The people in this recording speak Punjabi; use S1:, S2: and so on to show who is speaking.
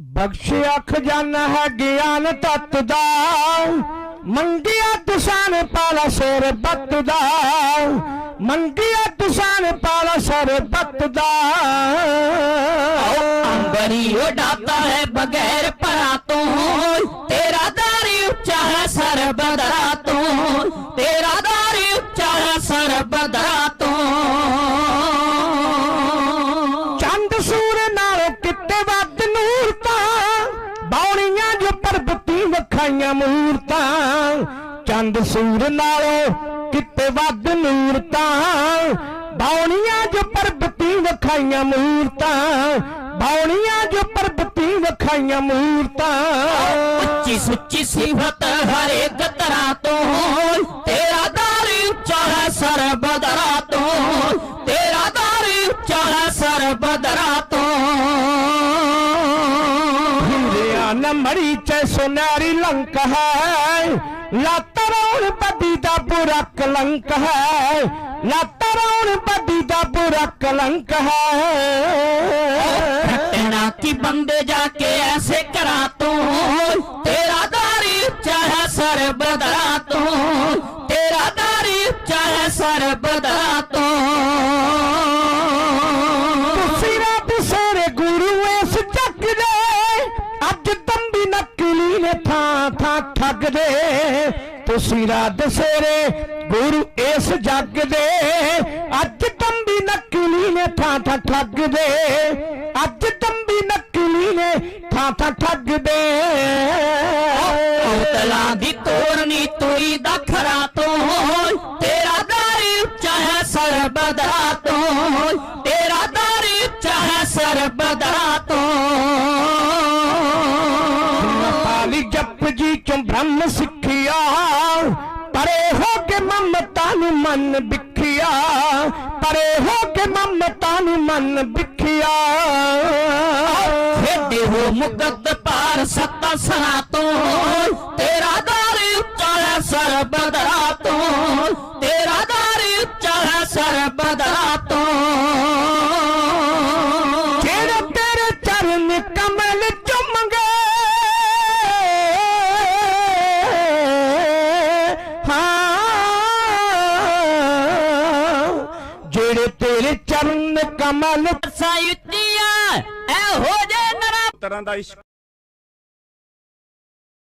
S1: ਬਖਸ਼ਿਆ ਖਜ਼ਾਨਾ ਹੈ ਗਿਆਨ ਤਤ ਦਾ ਮੰਗਿਆ ਤੁਸਾਨ ਪਾਲਾ ਸੇਰ ਬੱਤ ਦਾ ਮੰਗਿਆ ਤੁਸਾਨ ਪਾਲਾ ਪਰਬਤੀ ਮੂਰਤਾਂ ਚੰਦ ਸੂਰ ਨਾਲੋਂ ਕਿਤੇ ਵੱਧ ਨੂਰ ਤਾਂ ਜੋ ਪਰਬਤੀ ਵਖਾਈਆਂ ਮੂਰਤਾਂ ਬੌਣੀਆਂ ਜੋ ਪਰਬਤੀ ਵਖਾਈਆਂ ਮੂਰਤਾਂ
S2: ਉੱਚੀ ਸੁੱਚੀ ਸਿਫਤ ਹਰੇ ਤਰ੍ਹਾਂ ਤੋਂ ਤੇਰਾ ਦਾਰੀ ਉੱਚਾ ਹੈ ਸਰਬਦਰਾ ਤੋਂ ਤੇਰਾ ਦਾਰੀ ਉੱਚਾ ਹੈ ਸਰਬਦਰਾ ਤੋਂ
S1: ਹਿੰਦਿਆ ਮੜੀ ਚੈ ਸੁਨਹਿਰੀ ਲੰਕ ਹੈ। ਲਾਤਰੌਣ ਬੱਦੀ ਦਾ ਬੁਰਾ ਕਲੰਕ ਹੈ। ਲਾਤਰੌਣ ਬੱਦੀ ਦਾ ਬੁਰਾ ਕਲੰਕ ਹੈ।
S2: ਘਟਨਾ ਕੀ ਬੰਦੇ ਜਾ ਕੇ ਐਸੇ ਕਰਾ ਤੂੰ? ਤੇਰਾ ਦਾਰੀ ਚਾਹੇ ਸਰ ਬਦਲਾ ਤੋਂ। ਤੇਰਾ ਦਾਰੀ ਚਾਹੇ ਸਰ ਸਰਬਦਰਾ ਤੋਂ
S1: ਤੁਸੀਂ ਰੱਬ ਸਾਰੇ ਗੁਰੂ ਇਸ ਜੱਗ ਦੇ, ਅੱਜ ਤੰਬੀ ਨਕਲੀ ਨੇ ਥਾਂ ਥਾਂ ਠੱਗਦੇ। ਅੱਜ ਤੰਬੀ ਨਕਲੀ ਨੇ ਥਾਂ ਥਾਂ ਠੱਗਦੇ।
S2: ਔਤਲਾਂ ਦੀ ਤੋਰਨੀ ਤੋਈ ਦਾ ਖਰਾ ਤੋਂ। ਤੇਰਾ ਦਾਰੀ ਉੱਚਾ ਹੈ ਸਰਬਦਰਾ ਤੋਂ। ਤੇਰਾ ਦਾਰੀ ਉੱਚਾ ਹੈ ਸਰਬਦਰਾ ਤੋਂ।
S1: ਜੀ ਚੋਂ ਬ੍ਰਹਮ ਸਿੱਖਿਆ। ਪਰੇ ਹੋ ਕੇ ਮਮਤਾ ਨੂੰ ਮਨ ਵਿਖਿਆ। ਪਰੇ ਹੋ ਕੇ ਮਮਤਾ ਨੂੰ ਮਨ ਵਿਖਿਆ।
S2: ਖੇਡੇ ਹੋ ਮੁਕੱਦ ਪਾਰ ਸੱਤਾ ਸਰਾ ਤੋਂ। ਤੇਰਾ ਦਾਰੀ ਉੱਚਾ ਹੈ ਸਰਬਦਰਾ ਤੋਂ। ਤੇਰਾ ਦਾਰੀ ਉੱਚਾ ਹੈ ਸਰਬਦਰਾ ਤੋਂ।
S1: ਜਿਹੜੇ ਤੇਰੇ ਚਰਨ ਕਮਲ
S2: ਸਾਇਤੀਆਂ ਇਹੋ ਜੇ ਨਰਾ
S3: ਤਰ੍ਹਾਂ ਦਾ ਇਸ਼ਕ।